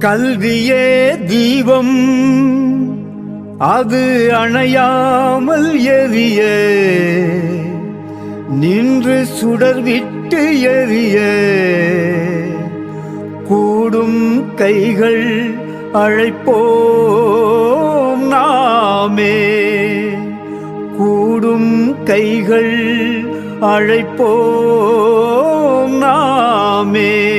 கல்வியே தீபம். அது அணையாமல் எரிய. நின்று சுடர் விட்டு எரிய. கூடும் கைகள் அழைப்போம் நாமே. கூடும் கைகள் அழைப்போம் நாமே.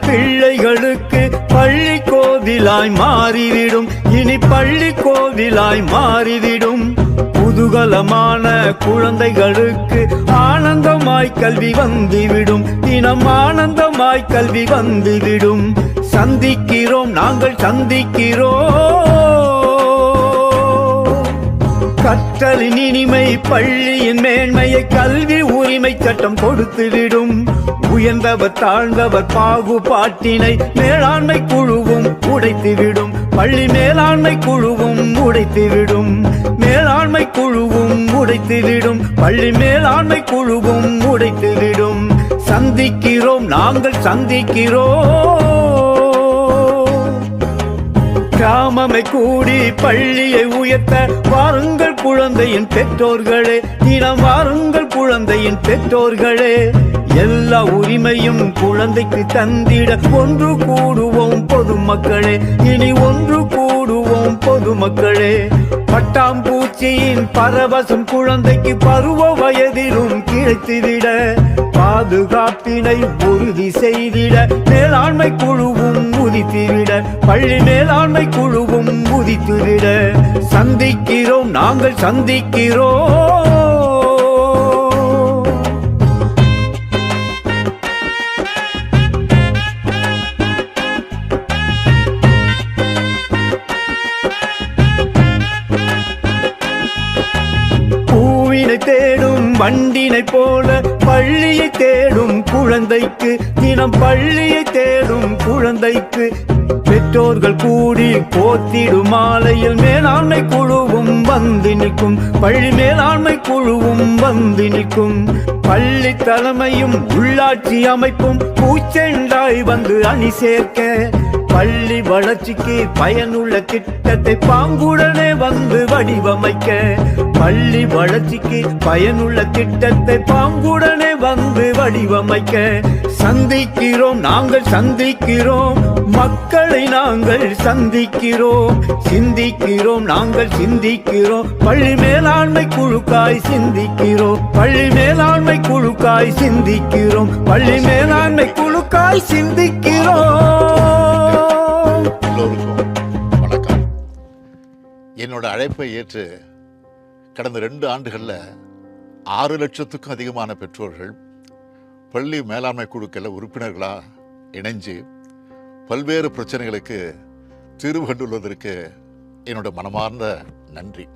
பிள்ளைகளுக்கு பள்ளி கோவிலாய் மாறிவிடும். இனி பள்ளி கோவிலாய் மாறிவிடும். குதூகலமான குழந்தைகளுக்கு ஆனந்தமாய் கல்வி வந்துவிடும். தினம் ஆனந்தமாய் கல்வி வந்துவிடும். சந்திக்கிறோம் நாங்கள் சந்திக்கிறோம். கற்றலின் இனிமை பள்ளியின் மேன்மையை கல்வி உரிமை சட்டம் கொடுத்துவிடும். உயர்ந்தவர் தாழ்ந்தவர் பாகுபாட்டினை மேலாண்மை குழுவும் உடைத்துவிடும். பள்ளி மேலாண்மை குழுவும் உடைத்துவிடும். மேலாண்மை குழுவும் உடைத்துவிடும். பள்ளி மேலாண்மை குழுவும் உடைத்துவிடும். சந்திக்கிறோம் நாங்கள் சந்திக்கிறோம். கிராமமை கூடி பள்ளியை உயர்த்த வாருங்கள் குழந்தையின் பெற்றோர்களே. தினம் வாருங்கள் குழந்தையின் பெற்றோர்களே. எல்லா உரிமையும் குழந்தைக்கு தந்திட ஒன்று கூடுவோம் பொதுமக்களே. இனி ஒன்று கூடுவோம் பொதுமக்களே. பட்டாம்பூச்சியின் பரவசம் குழந்தைக்கு பருவ வயதிலும் கிடைத்துவிட பாதுகாப்பினை உறுதி செய்திட மேலாண்மை குழுவும் உதித்துவிட பள்ளி மேலாண்மை குழுவும் உதித்துவிட. சந்திக்கிறோம் நாங்கள் சந்திக்கிறோம். பண்டினை போல பள்ளியை தேடும் குழந்தைக்கு தினம் பள்ளியை தேடும் குழந்தைக்கு பெற்றோர்கள் கூடி போத்திடும் மாலையில் மேலாண்மை குழுவும் வந்து நிற்கும். பள்ளி மேலாண்மை குழுவும் வந்து நிற்கும். பள்ளி தலைமையும் உள்ளாட்சி அமைப்பும் பூச்செண்டாய் வந்து அணி சேர்க்க. பள்ளி வளர்ச்சிக்கு பயனுள்ள திட்டத்தை பாங்குடனே வந்து வடிவமைக்க. பள்ளி வளர்ச்சிக்கு பயனுள்ள திட்டத்தை பாங்குடனே வந்து வடிவமைக்க சந்திக்கிறோம். நாங்கள் சந்திக்கிறோம். மக்களை நாங்கள் சந்திக்கிறோம். சிந்திக்கிறோம். நாங்கள் சிந்திக்கிறோம். பள்ளி மேலாண்மை குழுக்காய் சிந்திக்கிறோம். பள்ளி மேலாண்மை குழுக்காய் சிந்திக்கிறோம். பள்ளி மேலாண்மை குழுக்காய் சிந்திக்கிறோம். எல்லோருக்கும் வணக்கம். என்னோட அழைப்பை ஏற்று கடந்த ரெண்டு ஆண்டுகளில் ஆறு லட்சத்துக்கும் அதிகமான பெற்றோர்கள் பள்ளி மேலாண்மை குழுக்களில் உறுப்பினர்களாக இணைஞ்சு பல்வேறு பிரச்சனைகளுக்கு தீர்வு கண்டுள்ளதற்கு என்னோட மனமார்ந்த நன்றி.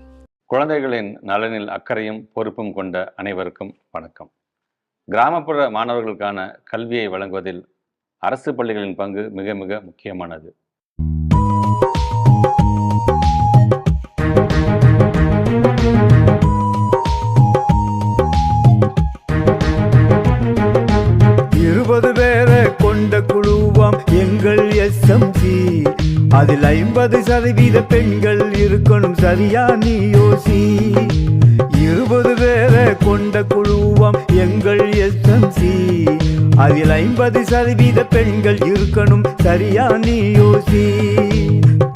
குழந்தைகளின் நலனில் அக்கறையும் பொறுப்பும் கொண்ட அனைவருக்கும் வணக்கம். கிராமப்புற மாணவர்களுக்கான கல்வியை வழங்குவதில் அரசு பள்ளிகளின் பங்கு மிக மிக முக்கியமானது. இருபது அதில் ஐம்பது ஐம்பது சதவீத பெண்கள் இருக்கணும் சரியா நீ யோசி. இருபது பேரை கொண்ட குழுவாம் எங்கள் எஸ்எம்சி அதில் ஐம்பது சதவீத பெண்கள் இருக்கணும் சரியா நீ யோசி.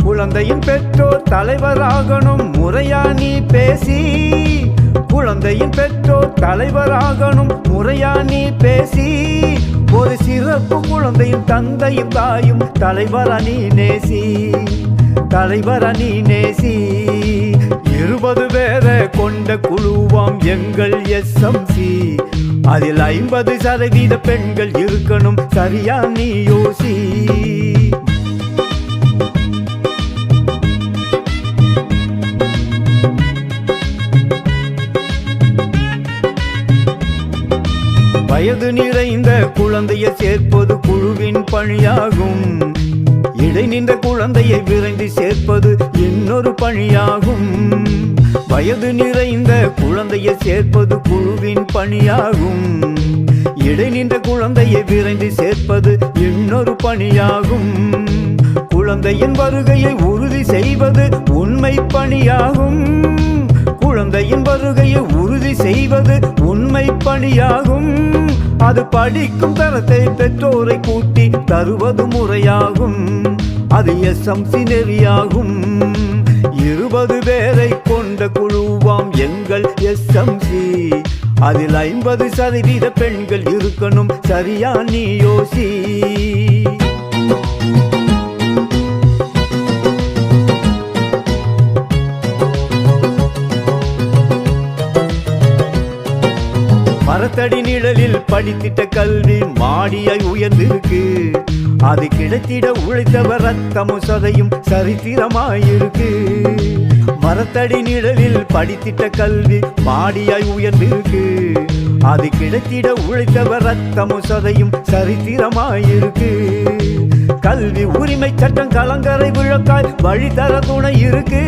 குழந்தையின் பெற்றோர் தலைவராகணும் முறையா நீ பேசி. குழந்தையின் பெற்றோர் தலைவராகணும் முறையா நீ பேசி. ஒரு சிறப்பு குழந்தையும் தந்தையும் தாயும் தலைவரா நீ நேசி. தலைவரா நீ நேசி. இருபது பேரை கொண்ட குழுவாம் எங்கள் எஸ்எம்சி அதில் ஐம்பது சதவீத பெண்கள் இருக்கணும் சரியா நீ யோசி. குழந்தையை சேர்ப்பது குழுவின் பணியாகும். இடை நின்ற குழந்தையை விரைந்து சேர்ப்பது இன்னொரு பணியாகும். வயது நிறைந்த குழந்தையை சேர்ப்பது குழுவின் பணியாகும். இடை நின்ற குழந்தையை விரைந்து சேர்ப்பது இன்னொரு பணியாகும். குழந்தையின் வருகையை உறுதி செய்வது உண்மை பணியாகும். குழந்தையின் வருகையை உறுதி செய்வது உண்மை பணியாகும். அது படிக்கும் தரத்தை பெற்றோரை கூட்டி தருவது முறையாகும். அது எஸ்எம்சி நெறியாகும். இருபது பேரை கொண்ட குழுவாம் எங்கள் எஸ்எம்சி. அதில் ஐம்பது சதவீத பெண்கள் இருக்கணும் சரியா நீ யோசி. மரத்தடி நிழலில் படித்திட்ட கல்வி மாடியாய் உயர்ந்திருக்கு. அது கிடைத்திட உழைத்தவர் ரத்தமும் சதையும் சரித்திரமாயிருக்கு. மரத்தடி நிழலில் படித்திட்ட கல்வி மாடியாய் உயர்ந்திருக்கு. அது கிடைத்திட உழைத்தவர் ரத்தமும் சதையும் சரித்திரமாயிருக்கு. கல்வி உரிமை சட்டம் கலங்கரை விழக்காய் வழித்தர துணை இருக்கு.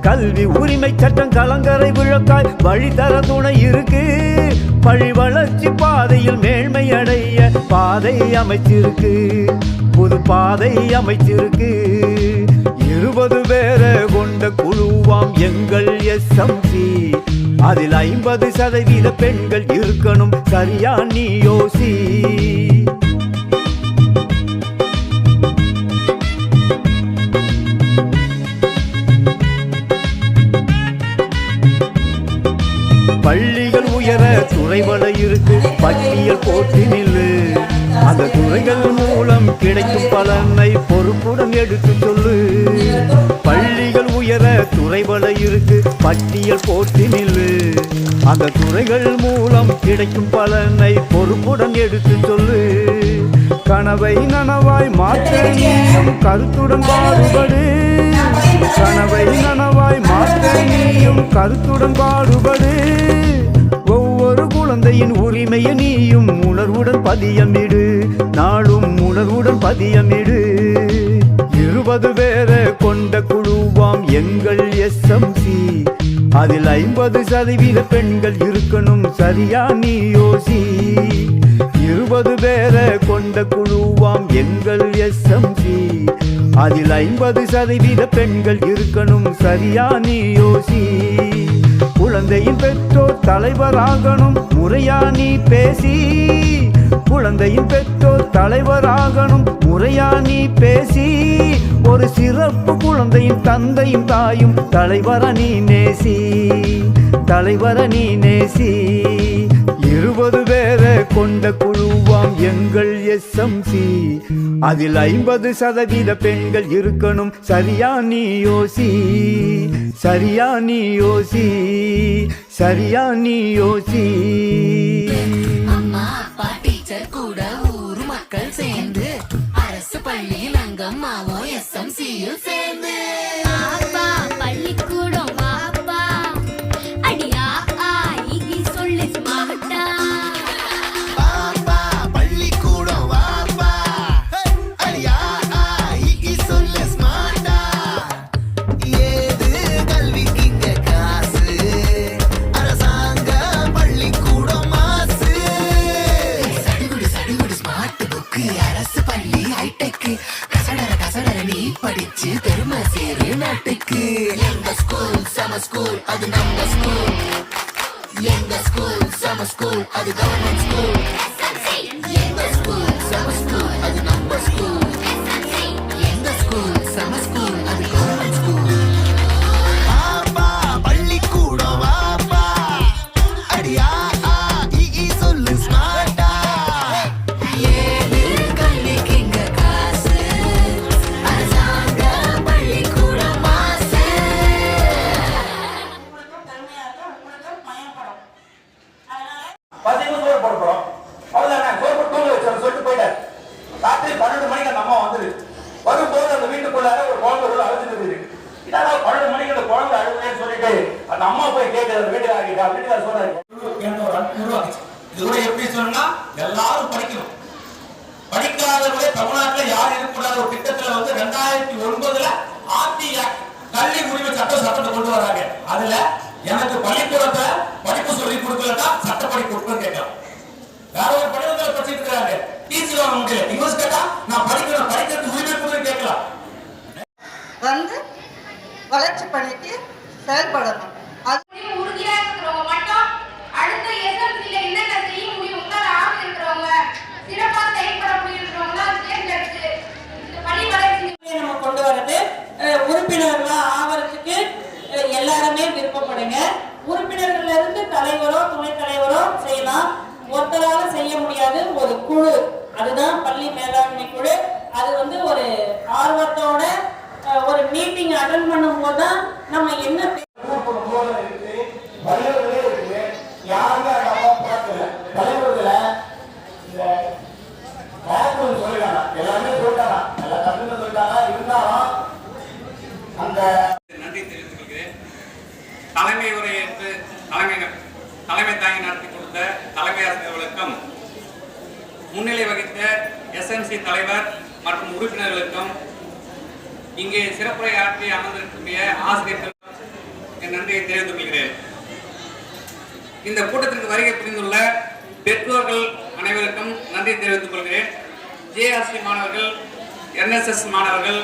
கல்வி உரிமை சட்டம் கலங்கரை விழக்காய் வழித்தர துணை இருக்கு. பழி வளர்ச்சி பாதையில் மேன்மை அடைய பாதை அமைச்சிருக்கு. புது பாதை அமைச்சிருக்கு. இருபது பேரை கொண்ட குழுவாம் எங்கள் எஸ்எம்சி அதில் ஐம்பது சதவீத பெண்கள் இருக்கணும் சரியா நீ யோசி. துறைவள இருக்கு பட்டியல் போட்டி நில்லு. அந்த துறைகள் மூலம் கிடைக்கும் பலனை பொறுப்புடன் எடுத்து சொல்லு. பள்ளிகள் உயர துறை வலை இருக்கு பட்டியல் போட்டி நில்லு. அந்த துறைகள் மூலம் கிடைக்கும் பலனை பொறுப்புடன் எடுத்து சொல்லு. கனவை நனவாய் மாற்ற நீயும் கருத்துடன் பாடுபடு. கனவை நனவாய் மாற்ற நீயும் கருத்துடன் பாடுபடு. ஒவ்வொரு குழந்தையின் உரிமையை நீயும் உணர்வுடன் பதியமிடு. நாளும் உணர்வுடன் பதியமிடு. இருபது பேரை கொண்ட குழுவாம் எங்கள் எஸ்எம்சி அதில் ஐம்பது சதவீத பெண்கள் இருக்கணும் சரியா நீ யோசி. இருபது பேரை கொண்ட குழுவாம் எங்கள் எஸ்எம்சி அதில் ஐம்பது சதவீத பெண்கள் இருக்கணும் சரியா நீ யோசி. குழந்தையின் பெற்றோர் தலைவராகணும் முறையா நீ பேசி. குழந்தையின் பெற்றோர் தலைவராகணும் முறையா நீ பேசி. ஒரு சிறப்பு குழந்தையின் தந்தையும் தாயும் தலைவர நீ நேசி தலைவர நீ நேசி. இருபது பேரை கொண்ட குழுவாம் எங்கள் எஸ்எம்சி. அதில் ஐம்பது சதவீத பெண்கள் இருக்கணும் சரியா நீ யோசி. சரியா நீ யோசி. சரியா நீ யோசி. அம்மா அப்பா டீச்சர் கூட ஊர் மக்கள் சேர்ந்து அரசு பள்ளியில் அங்கம்மாவும் எஸ்எம்சியும் சேர்ந்து. என் நன்றியை தெரிந்து கொள்கிறேன். இந்த கூட்டத்திற்கு வருகை புரிந்துள்ள பெற்றோர்கள் அனைவருக்கும் நன்றி தெரிவித்துக் கொள்கிறேன். ஜேஆர்சி மாணவர்கள் என்எஸ்எஸ் மாணவர்கள்